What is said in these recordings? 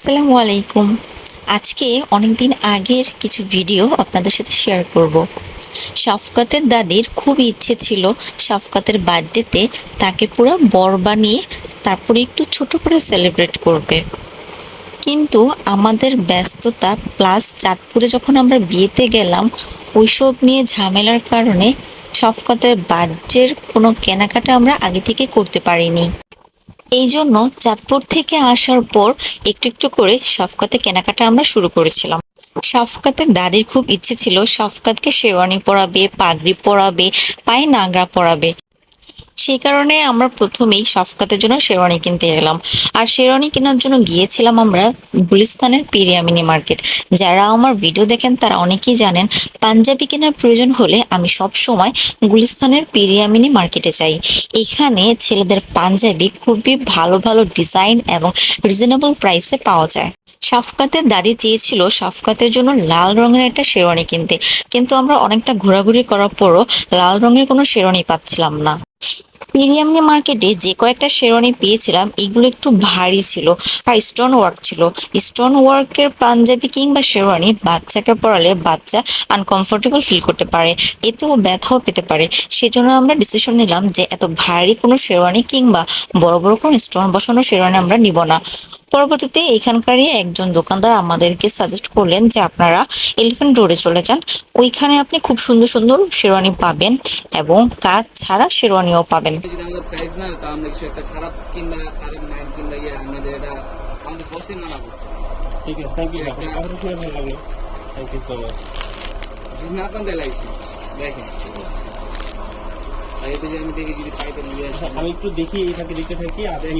আসসালামু আলাইকুম। আজকে অনেক দিন আগের কিছু ভিডিও আপনাদের সাথে শেয়ার করব। শাফকাতের দাদির খুব ইচ্ছে ছিল শাফকাতের বার্থডেতে তাকে পুরো বর বানিয়ে তারপরে একটু ছোট করে সেলিব্রেট করবে। কিন্তু আমাদের ব্যস্ততা প্লাস চাঁদপুরে যখন আমরা বিয়েতে গেলাম, ওইসব নিয়ে ঝামেলার কারণে শফকতের বার্থডের কোনো কেনাকাটা আমরা আগে থেকে করতে পারিনি। এই জন্য চাঁদপুর থেকে আসার পর একটু একটু করে শফকাতে কেনাকাটা আমরা শুরু করেছিলাম। শফকাতের দাদির খুব ইচ্ছে ছিল শফকাতকে শেরওয়ানি পরাবে, পাগড়ি পরাবে, পায়ে নাগরা পরাবে। সেই কারণে আমরা প্রথমেই শফকাতের জন্য শেরওয়ানি কিনতে গেলাম আর শেরওয়ানি কেনার জন্য গিয়েছিলাম আমরা গুলিস্তানের পিরিয়ামিনি মার্কেট। যারা আমার ভিডিও দেখেন তারা অনেকেই জানেন, পাঞ্জাবি কেনার প্রয়োজন হলে আমি সব সময় গুলিস্তানের পিরিয়ামিনি মার্কেটে যাই। এখানে ছেলেদের পাঞ্জাবি খুবই ভালো ভালো ডিজাইন এবং রিজনেবল প্রাইসে পাওয়া যায়। শাফকাতের দাদি চেয়েছিল শাফকাতের জন্য লাল রঙের একটা শেরওয়ানি কিনতে। কিন্তু আমরা অনেকটা ঘোরাঘুরি করার পরও লাল রঙের কোনো শেরওয়ানি পাচ্ছিলাম না। পিরিয়ামনি মার্কেটে যে কয়েকটা শেরওয়ানি পেয়েছিলাম, এগুলো একটু ভারী ছিল। আর স্টোন ওয়ার্ক ছিল। স্টোন ওয়ার্কের পাঞ্জাবি কিংবা শেরওয়ানি বাচ্চাকে পরালে বাচ্চা আনকমফোর্টেবল ফিল করতে পারে, এতেও ব্যথাও পেতে পারে। সেজন্য আমরা ডিসিশন নিলাম যে এত ভারী কোনো শেরওয়ানি কিংবা বড় বড় কোনো স্টোন বসানো শেরওয়ানি আমরা নিব না। পরবর্তীতে এখানকারই একজন দোকানদার আমাদেরকে সাজেস্ট করলেন যে আপনারা এলিফ্যান্ট রোডে চলে যান। ওইখানে আপনি খুব সুন্দর সুন্দর শেরওয়ানি পাবেন এবং কাজ ছাড়া শেরওয়ানিও পাবেন। যদি আমাদের প্রাইস না তো আমরা কিছু একটা খারাপ কিংবা খারাপ মাইন্ড কিংবা ইয়ে আমাদের এটা আমাদের বসে মানা করছে। ঠিক আছে থ্যাংক ইউ আপনার শুনে ভালো লাগল। থ্যাংক ইউ সো মাচ না দেখেন। আমি একটু দেখি এটাকে দেখতে থাকি আপনি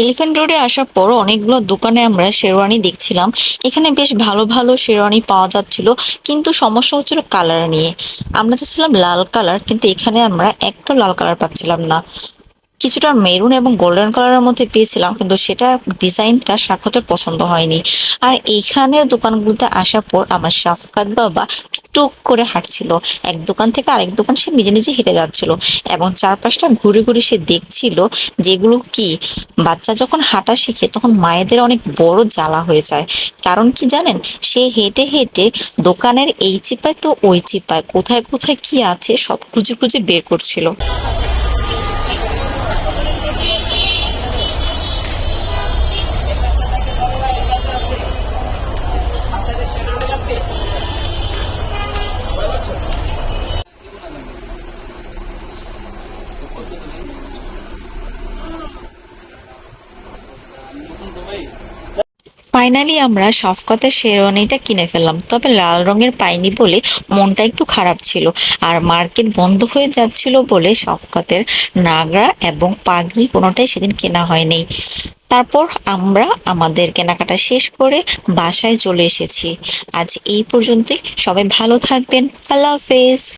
এলিফ্যান্ট রোডে আসার পর অনেকগুলো দোকানে আমরা শেরওয়ানি দেখছিলাম। এখানে বেশ ভালো ভালো শেরওয়ানি পাওয়া যাচ্ছিল, কিন্তু সমস্যা হচ্ছিল কালার নিয়ে। আমরা চাচ্ছিলাম লাল কালার কিন্তু এখানে আমরা একটা লাল কালার পাচ্ছিলাম না। কিছুটা মেরুন এবং গোল্ডেন কালারের মধ্যে পেয়েছিলাম, কিন্তু সেটা ডিজাইনটা সাক্ষাতের পছন্দ হয়নি। আর এইখানের দোকানগুলোতে আসার পর আমার শাফকাত বাবা টুক করে হাঁটছিল। এক দোকান থেকে আরেক দোকান সে নিজে নিজে হেঁটে যাচ্ছিল এবং চারপাশটা ঘুরে ঘুরে সে দেখছিল যেগুলো কি। বাচ্চা যখন হাঁটা শিখে তখন মায়েদের অনেক বড় জ্বালা হয়ে যায়। কারণ কি জানেন? সে হেঁটে হেঁটে দোকানের এই চিপায় তো ওই চিপায়, কোথায় কোথায় কি আছে সব খুঁজে খুঁজে বের করছিল। ফাইনালি আমরা শফকতের শেরওয়ানিটা কিনে ফেললাম। তবে লাল রঙের পাইনি বলে মনটা একটু খারাপ ছিল আর মার্কেট বন্ধ হয়ে যাচ্ছিল বলে শফকতের নাগরা এবং পাগড়ি কোনোটাই সেদিন কেনা হয়নি। তারপর আমরা আমাদের কেনাকাটা শেষ করে বাসায় চলে এসেছি। আজ এই পর্যন্তই। সবাই ভালো থাকবেন। আল্লাহ হাফেজ।